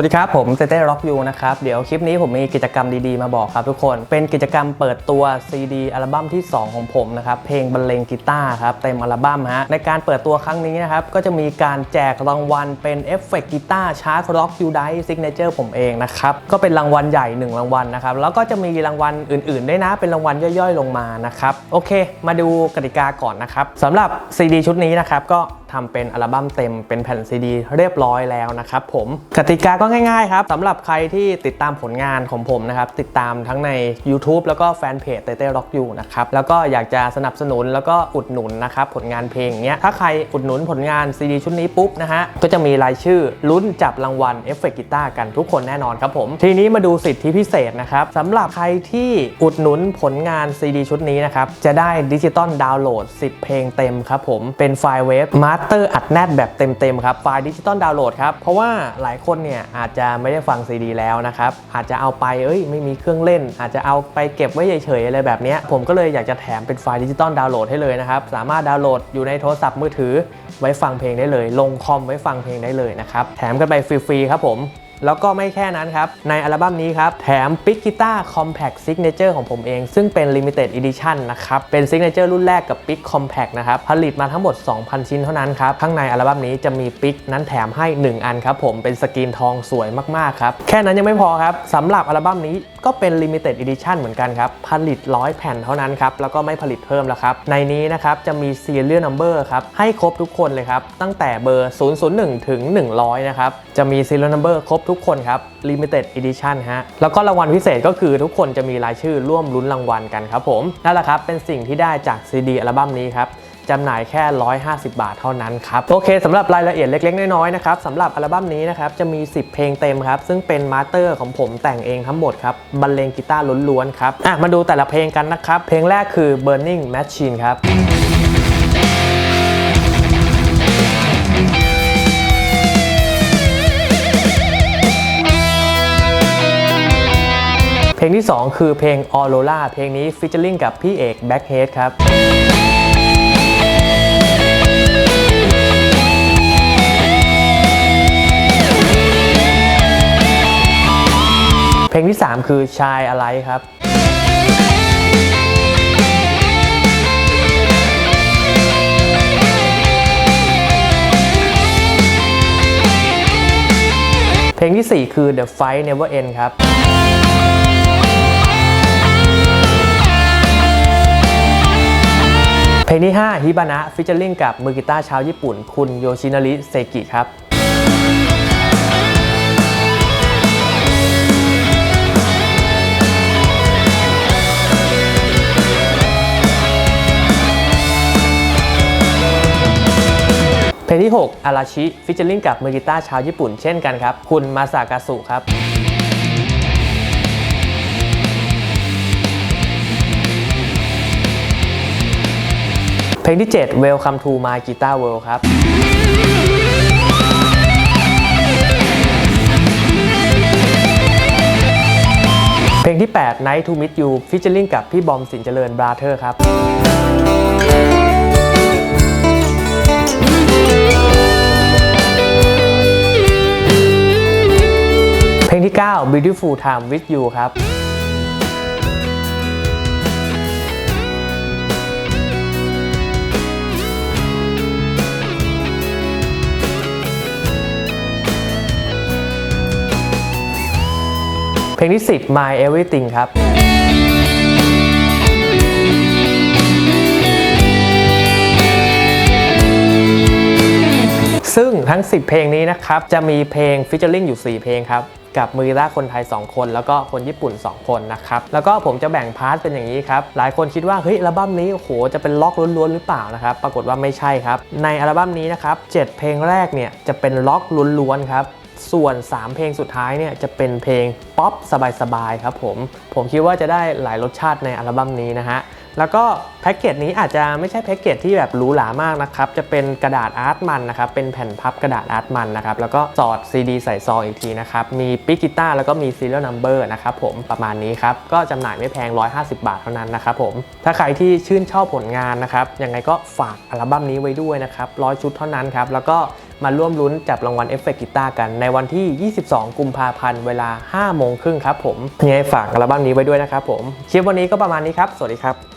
วัสดีครับ ผมเต้เต้ร็อกยูนะครับ เดี๋ยวคลิปนี้ผมมีกิจกรรมดีๆ มาบอกครับทุกคน เป็นกิจกรรมเปิดตัว CD อัลบั้มที่ 2 ของผมนะครับ เพลงบรรเลงกีตาร์ครับเต็มอัลบั้มฮะในการเปิดตัวครั้งนี้นะครับ ก็จะมีการแจกรางวัลเป็นเอฟเฟกต์กีตาร์ชาร์จร็อกยูไดซิกเนเจอร์ผมเองนะครับ ก็เป็นรางวัลใหญ่ 1 รางวัลนะครับ แล้วก็จะมีรางวัลอื่นๆด้วยนะ เป็นรางวัลย่อยๆ ลงมานะครับโอเค มาดูกติกาก่อนนะครับสำหรับ CD ชุดนี้นะครับก็ ทำเป็นอัลบั้มเต็มเป็นแผ่นซีดีเรียบร้อยแล้วนะครับผมกติกาก็ง่ายๆครับสำหรับใครที่ติดตามผลงานของผมนะครับติดตามทั้งใน YouTube แล้วก็แฟนเพจเต้เต้ร็อกยูนะครับแล้วก็อยากจะสนับสนุนแล้วก็อุดหนุนนะครับผลงานเพลงเนี้ยถ้าใครอุดหนุนผลงานซีดีชุดนี้ปุ๊บนะฮะก็จะมีรายชื่อลุ้นจับรางวัลเอฟเฟกต์กีตาร์กันทุกคนแน่นอนครับผม ทีนี้มาดูสิทธิพิเศษนะครับสำหรับใครที่อุดหนุนผลงานซีดีชุดนี้นะครับจะได้ดิจิตอลดาวน์โหลด 10 เพลงเต็มครับผมเป็นไฟล์เวฟมาสเตอร์อัดแนทแบบเต็มๆครับไฟล์ดิจิตอลดาวน์โหลดครับ เพราะว่าหลายคนเนี่ยอาจจะไม่ได้ฟังซีดีแล้วนะครับ อาจจะเอาไปเอ้ยไม่มีเครื่องเล่น อาจจะเอาไปเก็บไว้เฉยๆอะไรแบบนี้ ผมก็เลยอยากจะแถมเป็นไฟล์ดิจิตอลดาวน์โหลดให้เลยนะครับ สามารถดาวน์โหลดอยู่ในโทรศัพท์มือถือ ไว้ฟังเพลงได้เลย ลงคอมไว้ฟังเพลงได้เลยนะครับ แถมกันไปฟรีๆครับผม แล้วก็ไม่แค่นั้นครับ ในอัลบั้มนี้ครับ แถมปิกกีตาร์ Compact Signature ของผมเอง ซึ่งเป็น Limited Edition นะครับ เป็นซิกเนเจอร์รุ่นแรกกับปิก Compact นะครับ ผลิตมาทั้งหมด 2,000 ชิ้นเท่านั้นครับ ข้างในอัลบั้มนี้จะมีปิกนั้นแถมให้ 1 อันครับผมเป็นสกรีนทองสวยมากๆครับแค่นั้นยังไม่พอครับสำหรับอัลบั้มนี้ก็เป็น Limited Edition เหมือนกันครับ ผลิต 100 แผ่นเท่านั้นครับ แล้วก็ไม่ผลิตเพิ่มแล้วครับ ในนี้นะครับ จะมี Serial Number ครับ ให้ครบทุกคนเลยครับ ตั้งแต่เบอร์ 001 ถึง 100 นะครับ จะมี Serial Number ครบทุกคนครับ Limited Edition ฮะ แล้วก็รางวัลพิเศษก็คือทุกคนจะมีรายชื่อร่วมลุ้นรางวัลกันครับผม นั่นแหละครับ เป็นสิ่งที่ได้จาก CD อัลบั้มนี้ครับ จำหน่ายแค่ 150 บาทเท่านั้นครับโอเคสำหรับรายละเอียดเล็ก ๆ น้อยๆนะครับสำหรับอัลบั้มนี้นะครับจะมี 10 เพลงเต็มครับซึ่งเป็นมาสเตอร์ของผมแต่งเองทั้งหมดครับบรรเลงกีตาร์ล้วนๆครับอะมาดูแต่ละเพลงกันนะครับเพลงแรกคือ Burning Machine ครับเพลงที่ 2 คือเพลง Aurora เพลงนี้ฟิชเชอร์ลิงกับพี่เอก Backhead ครับ ลงที่ 3 คือชายอะไรครับเพลงที่ 4 คือ The Fight Never End ครับ เพลงที่ 5 ฮิบานะฟิชเชอร์ลิงกับมือกีตาร์ชาวญี่ปุ่น คุณโยชินาริเซกิครับ เพลงที่ 6 อาราชิฟิชเชอร์ลิงกับมือกีตาร์ชาวญี่ปุ่นเช่นกันครับ คุณมาซากาสุครับเพลงที่ 7 Welcome to my guitar world ครับ เพลงที่ 8 Night to meet you featuring กับพี่บอมสินเจริญบราเธอร์ครับ 9 Beautiful Time with you ครับเพลงที่ 10 My Everything ครับ ซึ่งทั้ง 10 เพลงนี้นะครับ จะมีเพลงฟิชเชอร์ลิงอยู่ 4 เพลงครับ กับมือล่าคนไทย 2 คน แล้วก็คนญี่ปุ่น 2 คนนะครับแล้วก็ผมจะแบ่งพาร์ทเป็นอย่างนี้ครับหลายคนคิดว่าเฮ้ยอัลบั้มนี้โอ้โหจะเป็นล็อกล้วนๆหรือเปล่านะครับปรากฏว่าไม่ใช่ครับในอัลบั้มนี้นะครับ7เพลงแรกเนี่ยจะเป็นล็อกล้วนๆครับ ส่วน 3 เพลงสุดท้ายเนี่ยจะเป็นเพลงป๊อปสบายๆครับผม ผมคิดว่าจะได้หลายรสชาติในอัลบั้มนี้นะฮะ แล้วก็แพ็กเกจนี้อาจจะไม่ใช่แพ็กเกจที่แบบหรูหรามากนะครับ จะเป็นกระดาษอาร์ตมันนะครับ เป็นแผ่นพับกระดาษอาร์ตมันนะครับ แล้วก็สอดซีดีใส่ซองอีกทีนะครับ มีปิกกีตาร์แล้วก็มีซีเรียลนัมเบอร์นะครับผมประมาณนี้ครับ ก็จำหน่ายไม่แพง 150 บาทเท่านั้นนะครับผม ถ้าใครที่ชื่นชอบผลงานนะครับยังไงก็ฝากอัลบั้มนี้ไว้ด้วยนะครับร้อยชุดเท่านั้นครับแล้วก็ มาร่วมลุ้นจับรางวัลเอฟเฟกต์กีตาร์กันในวันที่ 22 กุมภาพันธ์เวลา 5 โมงครึ่งครับผมยังไงฝากอัลบั้มนี้ไว้ด้วยนะครับผมคลิปวันนี้ก็ประมาณนี้ครับ สวัสดีครับ